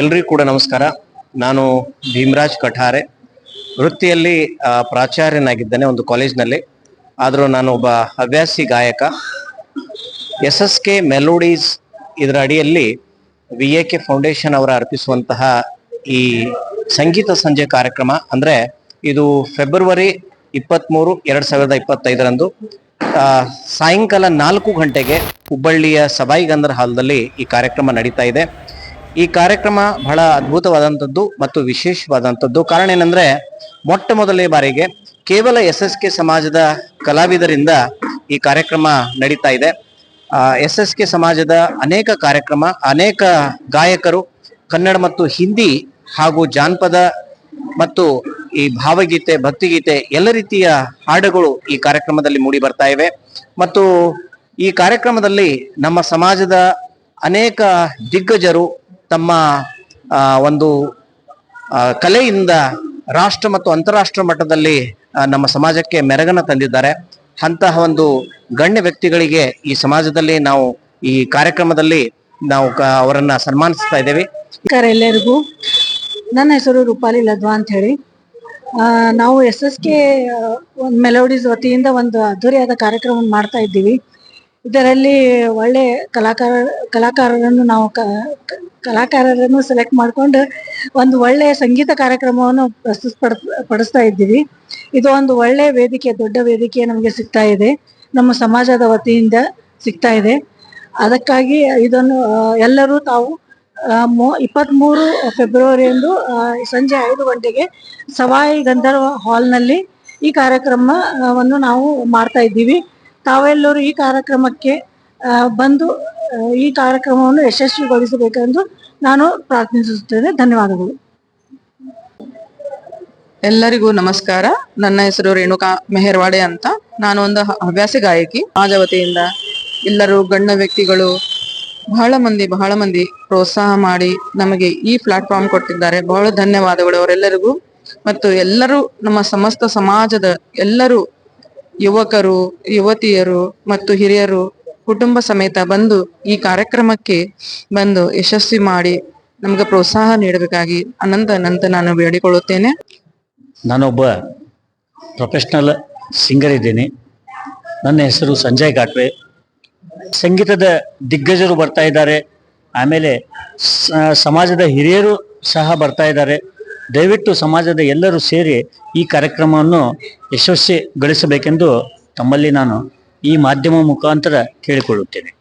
ಎಲ್ರಿಗೂ ಕೂಡ ನಮಸ್ಕಾರ. ನಾನು ಭೀಮರಾಜ್ ಕಠಾರೆ. ವೃತ್ತಿಯಲ್ಲಿ ಪ್ರಾಚಾರ್ಯನಾಗಿದ್ದೇನೆ ಒಂದು ಕಾಲೇಜ್ನಲ್ಲಿ. ಆದರೂ ನಾನು ಒಬ್ಬ ಹವ್ಯಾಸಿ ಗಾಯಕ. ಎಸ್ ಎಸ್ ಕೆ ಮೆಲೋಡೀಸ್ ಇದರ ಅಡಿಯಲ್ಲಿ ವಿ ಎ ಕೆ ಫೌಂಡೇಶನ್ ಅವರ ಅರ್ಪಿಸುವಂತಹ ಈ ಸಂಗೀತ ಸಂಜೆ ಕಾರ್ಯಕ್ರಮ. ಅಂದರೆ ಇದು ಫೆಬ್ರವರಿ ಇಪ್ಪತ್ತ್ಮೂರು ಎರಡು ಸಾವಿರದ ಇಪ್ಪತ್ತೈದರಂದು ಸಾಯಂಕಾಲ ನಾಲ್ಕು ಗಂಟೆಗೆ ಹುಬ್ಬಳ್ಳಿಯ ಸಬಾಯಿಗಂಧರ್ ಹಾಲ್ದಲ್ಲಿ ಈ ಕಾರ್ಯಕ್ರಮ ನಡೀತಾ ಇದೆ. ಈ ಕಾರ್ಯಕ್ರಮ ಬಹಳ ಅದ್ಭುತವಾದಂಥದ್ದು ಮತ್ತು ವಿಶೇಷವಾದಂಥದ್ದು. ಕಾರಣ ಏನಂದ್ರೆ, ಮೊಟ್ಟ ಮೊದಲನೇ ಬಾರಿಗೆ ಕೇವಲ ಎಸ್ ಎಸ್ ಕೆ ಸಮಾಜದ ಕಲಾವಿದರಿಂದ ಈ ಕಾರ್ಯಕ್ರಮ ನಡೀತಾ ಇದೆ. ಎಸ್ ಎಸ್ ಕೆ ಸಮಾಜದ ಅನೇಕ ಕಾರ್ಯಕ್ರಮ, ಅನೇಕ ಗಾಯಕರು ಕನ್ನಡ ಮತ್ತು ಹಿಂದಿ ಹಾಗೂ ಜಾನಪದ ಮತ್ತು ಈ ಭಾವಗೀತೆ, ಭಕ್ತಿಗೀತೆ ಎಲ್ಲ ರೀತಿಯ ಹಾಡುಗಳು ಈ ಕಾರ್ಯಕ್ರಮದಲ್ಲಿ ಮೂಡಿ ಬರ್ತಾ ಇವೆ. ಮತ್ತು ಈ ಕಾರ್ಯಕ್ರಮದಲ್ಲಿ ನಮ್ಮ ಸಮಾಜದ ಅನೇಕ ದಿಗ್ಗಜರು ತಮ್ಮ ಒಂದು ಕಲೆಯಿಂದ ರಾಷ್ಟ್ರ ಮತ್ತು ಅಂತಾರಾಷ್ಟ್ರ ಮಟ್ಟದಲ್ಲಿ ನಮ್ಮ ಸಮಾಜಕ್ಕೆ ಮೆರಗನ್ನು ತಂದಿದ್ದಾರೆ. ಅಂತಹ ಒಂದು ಗಣ್ಯ ವ್ಯಕ್ತಿಗಳಿಗೆ ಈ ಸಮಾಜದಲ್ಲಿ ನಾವು ಈ ಕಾರ್ಯಕ್ರಮದಲ್ಲಿ ನಾವು ಅವರನ್ನ ಸನ್ಮಾನಿಸ್ತಾ ಇದ್ದೇವೆ. ಎಲ್ಲರಿಗೂ. ನನ್ನ ಹೆಸರು ರೂಪಾಲಿ ಲದ್ವಾ ಅಂತ ಹೇಳಿ. ನಾವು ಎಸ್ ಎಸ್ ಕೆ ಒಂದು ಮೆಲೋಡೀಸ್ ವತಿಯಿಂದ ಒಂದು ಅದ್ದೂರಿಯಾದ ಕಾರ್ಯಕ್ರಮ ಮಾಡ್ತಾ ಇದ್ದೀವಿ. ಇದರಲ್ಲಿ ಒಳ್ಳೆ ಕಲಾಕಾರ, ಕಲಾಕಾರರನ್ನು ನಾವು ಕಲಾಕಾರರನ್ನು ಸೆಲೆಕ್ಟ್ ಮಾಡಿಕೊಂಡು ಒಂದು ಒಳ್ಳೆಯ ಸಂಗೀತ ಕಾರ್ಯಕ್ರಮವನ್ನು ಪ್ರಸ್ತುತ ಪಡಿಸ್ತಾ ಇದ್ದೀವಿ. ಇದು ಒಂದು ಒಳ್ಳೆ ವೇದಿಕೆ, ದೊಡ್ಡ ವೇದಿಕೆ ನಮಗೆ ಸಿಗ್ತಾ ಇದೆ. ನಮ್ಮ ಸಮಾಜದ ವತಿಯಿಂದ ಸಿಗ್ತಾ ಇದೆ. ಅದಕ್ಕಾಗಿ ಇದನ್ನು ಎಲ್ಲರೂ ತಾವು ಇಪ್ಪತ್ತ್ಮೂರು ಫೆಬ್ರವರಿಯಂದು ಸಂಜೆ ಐದು ಗಂಟೆಗೆ ಸವಾಯಿ ಗಂಧರ್ವ ಹಾಲ್ನಲ್ಲಿ ಈ ಕಾರ್ಯಕ್ರಮವನ್ನು ನಾವು ಮಾಡ್ತಾ ಇದ್ದೀವಿ. ತಾವೆಲ್ಲರೂ ಈ ಕಾರ್ಯಕ್ರಮಕ್ಕೆ ಬಂದು ಈ ಕಾರ್ಯಕ್ರಮವನ್ನು ಯಶಸ್ವಿಗೊಳಿಸಬೇಕೆಂದು ನಾನು ಪ್ರಾರ್ಥಿಸುತ್ತೇನೆ. ಧನ್ಯವಾದಗಳು. ಎಲ್ಲರಿಗೂ ನಮಸ್ಕಾರ. ನನ್ನ ಹೆಸರು ರೇಣುಕಾ ಮೆಹರ್ವಾಡೆ ಅಂತ. ನಾನು ಒಂದು ಹವ್ಯಾಸ ಗಾಯಕಿ. ಸಮಾಜ ವತಿಯಿಂದ ಎಲ್ಲರೂ ಗಣ್ಯ ವ್ಯಕ್ತಿಗಳು ಬಹಳ ಮಂದಿ ಬಹಳ ಮಂದಿ ಪ್ರೋತ್ಸಾಹ ಮಾಡಿ ನಮಗೆ ಈ ಪ್ಲಾಟ್ಫಾರ್ಮ್ ಕೊಟ್ಟಿದ್ದಾರೆ. ಬಹಳ ಧನ್ಯವಾದಗಳು ಅವರೆಲ್ಲರಿಗೂ. ಮತ್ತು ಎಲ್ಲರೂ ನಮ್ಮ ಸಮಸ್ತ ಸಮಾಜದ ಎಲ್ಲರೂ ಯುವಕರು, ಯುವತಿಯರು ಮತ್ತು ಹಿರಿಯರು ಕುಟುಂಬ ಸಮೇತ ಬಂದು ಈ ಕಾರ್ಯಕ್ರಮಕ್ಕೆ ಬಂದು ಯಶಸ್ವಿ ಮಾಡಿ ನಮ್ಗೆ ಪ್ರೋತ್ಸಾಹ ನೀಡಬೇಕಾಗಿ ಅನಂತ ಅನಂತ ನಾನು ಬೇಡಿಕೊಳ್ಳುತ್ತೇನೆ. ನಾನೊಬ್ಬ ಪ್ರೊಫೆಷ್ನಲ್ ಸಿಂಗರ್ ಇದ್ದೀನಿ. ನನ್ನ ಹೆಸರು ಸಂಜಯ್ ಘಾಟ್ವೆ ಸಂಗೀತದ ದಿಗ್ಗಜರು ಬರ್ತಾ ಇದ್ದಾರೆ. ಆಮೇಲೆ ಸಮಾಜದ ಹಿರಿಯರು ಸಹ ಬರ್ತಾ ಇದ್ದಾರೆ. ದಯವಿಟ್ಟು ಸಮಾಜದ ಎಲ್ಲರೂ ಸೇರಿ ಈ ಕಾರ್ಯಕ್ರಮವನ್ನು ಯಶಸ್ವಿಗೊಳಿಸಬೇಕೆಂದು ತಮ್ಮಲ್ಲಿ ನಾನು ಈ ಮಾಧ್ಯಮ ಮುಖಾಂತರ ಕೇಳಿಕೊಳ್ಳುತ್ತೇನೆ.